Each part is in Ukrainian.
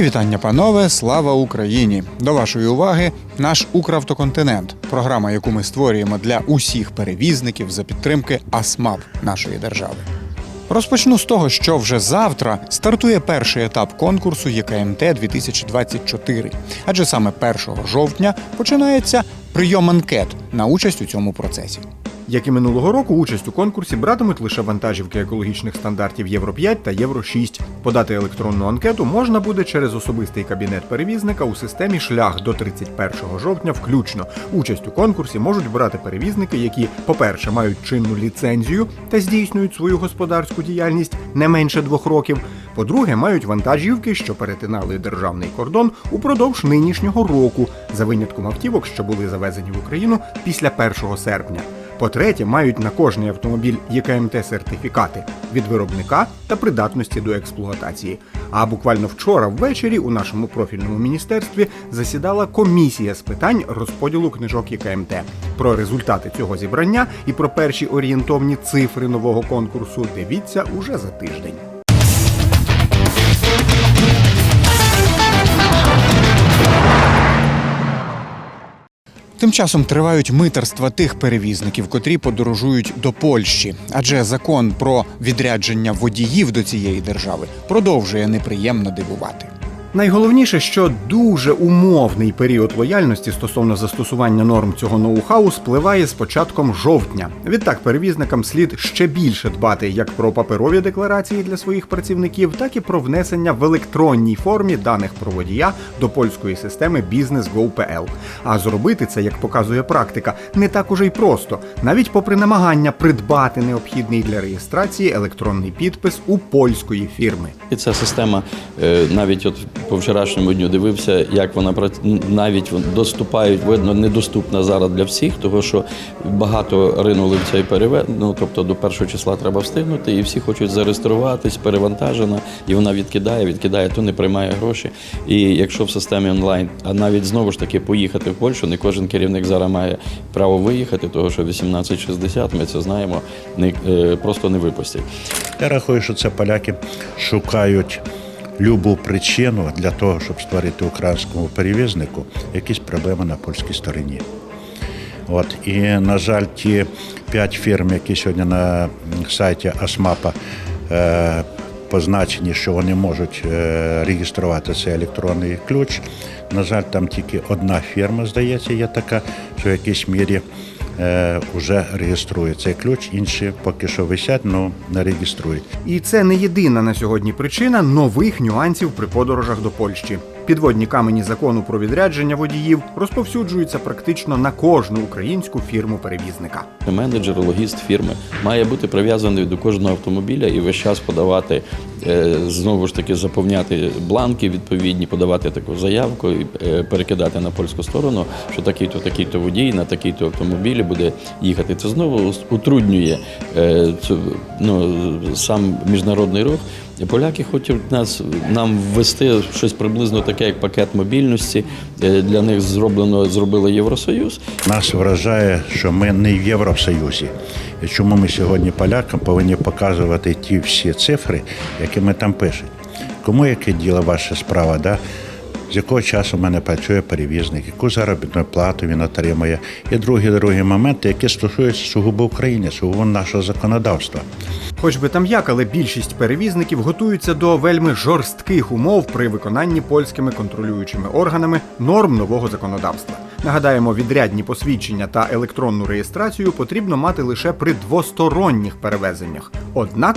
Вітання, панове. Слава Україні! До вашої уваги наш Укравтоконтинент, програма, яку ми створюємо для усіх перевізників за підтримки АСМАП нашої держави. Розпочну з того, що вже завтра стартує перший етап конкурсу ЄКМТ 2024, адже саме 1 жовтня починається прийом анкет на участь у цьому процесі. Як і минулого року, участь у конкурсі братимуть лише вантажівки екологічних стандартів Євро 5 та Євро 6. Подати електронну анкету можна буде через особистий кабінет перевізника у системі шлях до 31 жовтня включно. Участь у конкурсі можуть брати перевізники, які, по-перше, мають чинну ліцензію та здійснюють свою господарську діяльність не менше двох років. По-друге, мають вантажівки, що перетинали державний кордон упродовж нинішнього року, за винятком автівок, що були завезені в Україну після 1 серпня. По-третє, мають на кожний автомобіль ЄКМТ сертифікати від виробника та придатності до експлуатації. А буквально вчора ввечері у нашому профільному міністерстві засідала комісія з питань розподілу книжок ЄКМТ. Про результати цього зібрання і про перші орієнтовні цифри нового конкурсу дивіться уже за тиждень. Тим часом тривають митерства тих перевізників, котрі подорожують до Польщі, адже закон про відрядження водіїв до цієї держави продовжує неприємно дивувати. Найголовніше, що дуже умовний період лояльності стосовно застосування норм цього ноу-хау спливає з початком жовтня. Відтак перевізникам слід ще більше дбати як про паперові декларації для своїх працівників, так і про внесення в електронній формі даних про водія до польської системи Business.go.pl. А зробити це, як показує практика, не так уже й просто, навіть попри намагання придбати необхідний для реєстрації електронний підпис у польської фірми. І ця система е, навіть от по вчорашньому дню дивився, як вона навіть доступають, видно, недоступна зараз для всіх, тому що багато ринули в цей перевед. Ну тобто до першого числа треба встигнути, і всі хочуть зареєструватись, перевантажена, і вона відкидає, відкидає, то не приймає гроші. І якщо в системі онлайн, а навіть знову ж таки поїхати в Польщу, не кожен керівник зараз має право виїхати, тому що 1860, ми це знаємо, не е, просто не випустять. Я рахую, що це поляки шукають любу причину для того, щоб створити українському перевізнику якісь проблеми на польській стороні. От і на жаль, ті п'ять фірм, які сьогодні на сайті Асмапа е, позначені, що вони можуть е, реєструвати цей електронний ключ. На жаль, там тільки одна фірма, здається, є така, що в якійсь мірі вже реєструє цей ключ. Інші поки що висять, але не реєструють. І це не єдина на сьогодні причина нових нюансів при подорожах до Польщі. Підводні камені закону про відрядження водіїв розповсюджуються практично на кожну українську фірму перевізника. Менеджер, логіст фірми має бути прив'язаний до кожного автомобіля і весь час подавати е, знову ж таки заповняти бланки відповідні, подавати таку заявку і е, перекидати на польську сторону, що такий-то, такий-то водій на такий-то автомобілі буде їхати. Це знову утруднює е, ну, сам міжнародний рух. Поляки хочуть нас нам ввести щось приблизно таке, як пакет мобільності. Е, Для них зроблено зробили Євросоюз. Нас вражає, що ми не в Євросоюзі. Чому ми сьогодні полякам повинні показувати ті всі цифри, які ми там пишемо. Кому яке діло ваша справа? Да? З якого часу мене працює перевізник, яку заробітну плату він отримує, і другі другі моменти, які стосуються сугубо України, сугубо нашого законодавства. Хоч би там як, але більшість перевізників готуються до вельми жорстких умов при виконанні польськими контролюючими органами норм нового законодавства. Нагадаємо, відрядні посвідчення та електронну реєстрацію потрібно мати лише при двосторонніх перевезеннях. Однак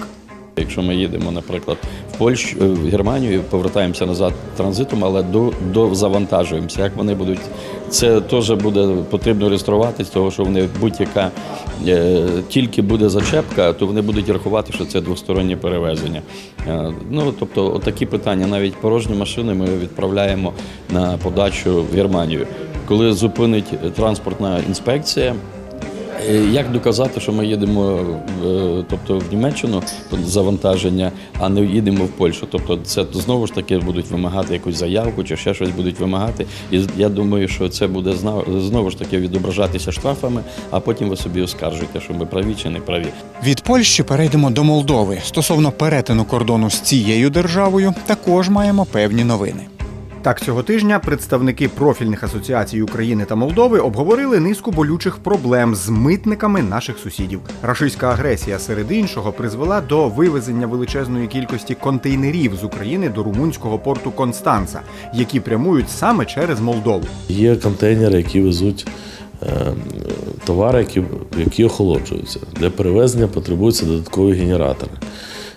Якщо ми їдемо, наприклад, в Польщу, е, в Германію, повертаємося назад транзитом, але до, до завантажуємося. Як вони будуть, це теж буде потрібно реєструватись, тому що вони будь-яка е, тільки буде зачепка, то вони будуть рахувати, що це двостороннє перевезення. Е, ну тобто, такі питання, навіть порожні машини ми відправляємо на подачу в Германію. Коли зупинить транспортна інспекція. Е, Як доказати, що ми їдемо е, тобто, в Німеччину завантаження, а не їдемо в Польщу? Тобто це знову ж таки будуть вимагати якусь заявку чи ще щось будуть вимагати. І я думаю, що це буде знову ж таки відображатися штрафами, а потім ви собі оскаржуєте, що ми праві чи не праві. Від Польщі перейдемо до Молдови. Стосовно перетину кордону з цією державою, також маємо певні новини. Так, цього тижня представники профільних асоціацій України та Молдови обговорили низку болючих проблем з митниками наших сусідів. Рашистська агресія серед іншого призвела до вивезення величезної кількості контейнерів з України до румунського порту Констанца, які прямують саме через Молдову. Є контейнери, які везуть е, товари, які, які охолоджуються. Для перевезення потребуються додаткові генератори.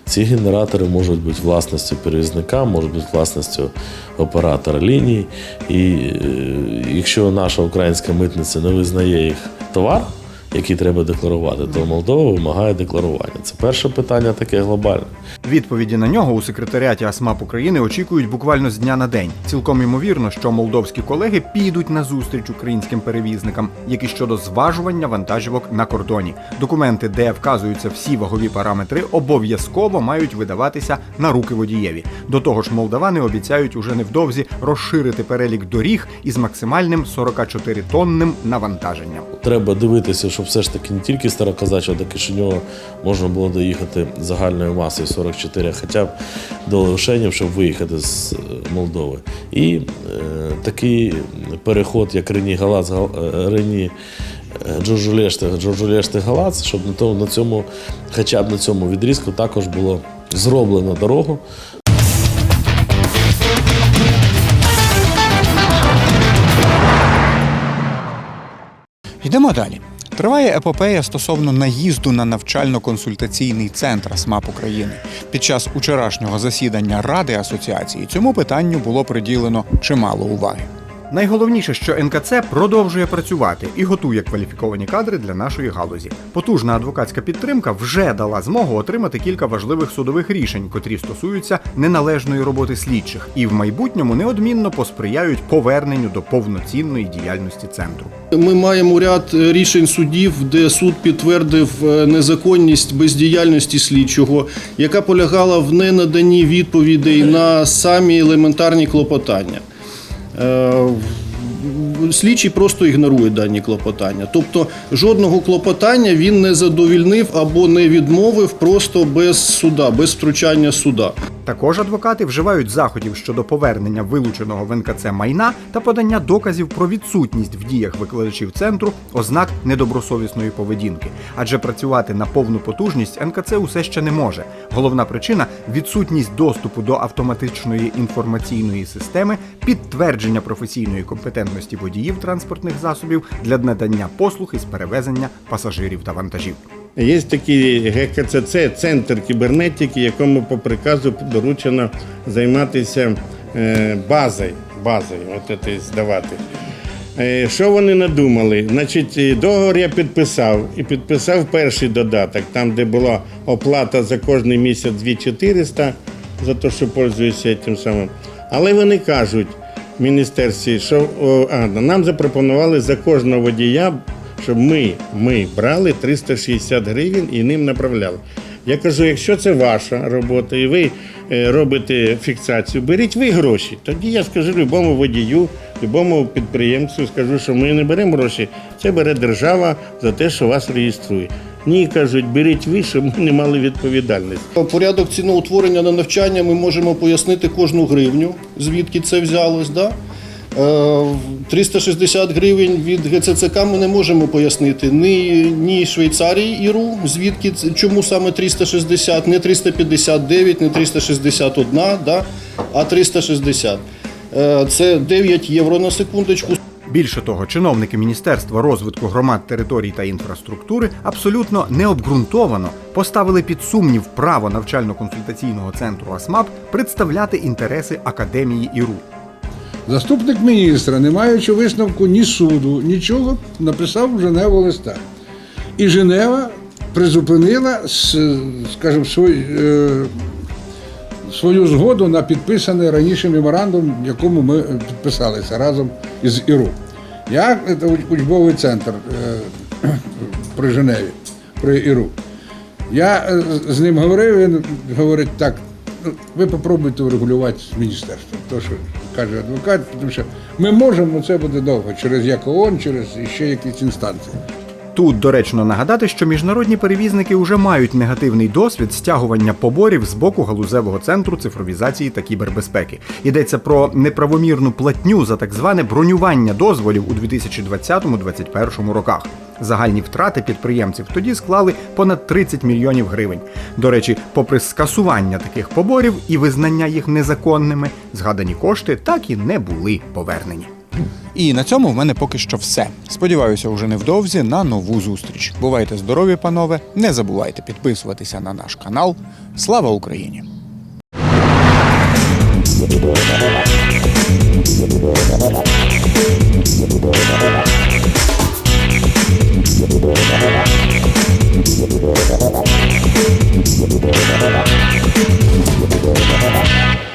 Ці генератори можуть бути власністю перевізника, можуть бути власністю оператора лінії. І е, якщо наша українська митниця не визнає їх товар, який треба декларувати, то Молдова вимагає декларування. Це перше питання таке глобальне. Відповіді на нього у секретаріаті АСМАП України очікують буквально з дня на день. Цілком ймовірно, що молдовські колеги підуть на зустріч українським перевізникам, як і щодо зважування вантажівок на кордоні. Документи, де вказуються всі вагові параметри, обов'язково мають видаватися на руки водієві. До того ж, молдавани обіцяють уже невдовзі розширити перелік доріг із максимальним 44-тонним навантаженням. Треба дивитися, щоб все ж таки не тільки з Староказачого до Кишиньова можна було доїхати загальною масою 44, хоча б до Левшенів, щоб виїхати з е, Молдови. І е, такий переход, як Рені Галац, Гал- е, Рені Джорджулешти, Джорджулешти Галац, щоб на цьому, хоча б на цьому відрізку також було зроблено дорогу, Йдемо далі. Триває епопея стосовно наїзду на навчально-консультаційний центр СМАП України. Під час учорашнього засідання Ради асоціації цьому питанню було приділено чимало уваги. Найголовніше, що НКЦ продовжує працювати і готує кваліфіковані кадри для нашої галузі. Потужна адвокатська підтримка вже дала змогу отримати кілька важливих судових рішень, котрі стосуються неналежної роботи слідчих, і в майбутньому неодмінно посприяють поверненню до повноцінної діяльності центру. Ми маємо ряд е, рішень судів, де суд підтвердив е, незаконність бездіяльності слідчого, яка полягала в ненаданні відповідей на самі елементарні клопотання. Е, Слідчий просто ігнорує дані клопотання. Тобто жодного клопотання він не задовільнив або не відмовив просто без суда, без втручання суда. Також адвокати вживають заходів щодо повернення вилученого в НКЦ майна та подання доказів про відсутність в діях викладачів центру ознак недобросовісної поведінки. Адже працювати на повну потужність НКЦ усе ще не може. Головна причина відсутність доступу до автоматичної інформаційної системи, підтвердження професійної компетентності водіїв транспортних засобів для надання послуг із перевезення пасажирів та вантажів. Є такий ГКЦЦ, центр кібернетики, якому по приказу доручено займатися е, базою, базою, от це здавати. Е, Що вони надумали? Значить, е, договор я підписав і підписав перший додаток, там, де була оплата за кожний місяць 2400 за те, що пользуюся тим самим. Але вони кажуть в міністерстві, що а, нам запропонували за кожного водія щоб ми, ми брали 360 гривень і ним направляли. Я кажу, якщо це ваша робота і ви е, робите фіксацію, беріть ви гроші. Тоді я скажу любому водію, любому підприємцю, скажу, що ми не беремо гроші, це бере держава за те, що вас реєструє. Ні, кажуть, беріть ви, щоб ми не мали відповідальності. Порядок ціноутворення на навчання ми можемо пояснити кожну гривню, звідки це взялось. Да? Е, 360 гривень від ГЦЦК ми не можемо пояснити ні, ні Швейцарії ІРУ, звідки чому саме 360, не 359, не 361, да? а 360. Е, Це 9 євро на секундочку. Більше того, чиновники Міністерства розвитку громад, територій та інфраструктури абсолютно необґрунтовано поставили під сумнів право навчально-консультаційного центру АСМАП представляти інтереси академії ІРУ. Заступник міністра, не маючи висновку ні суду, нічого, написав Женеву листа. І Женева призупинила, скажімо, свій, е, свою згоду на підписаний раніше меморандум, в якому ми підписалися разом із ІРУ. Я, це учбовий центр, е, при Женеві, при Іру. Я е, з ним говорив, він говорить так. ну, Ви попробуйте врегулювати з міністерством. То, що каже адвокат, тому що ми можемо, але це буде довго, через як ООН, через ще якісь інстанції. Тут доречно нагадати, що міжнародні перевізники вже мають негативний досвід стягування поборів з боку галузевого центру цифровізації та кібербезпеки. Йдеться про неправомірну платню за так зване бронювання дозволів у 2020-2021 роках. Загальні втрати підприємців тоді склали понад 30 мільйонів гривень. До речі, попри скасування таких поборів і визнання їх незаконними, згадані кошти так і не були повернені. І на цьому в мене поки що все. Сподіваюся, уже невдовзі на нову зустріч. Бувайте здорові, панове! Не забувайте підписуватися на наш канал. Слава Україні! Thank you. Thank you.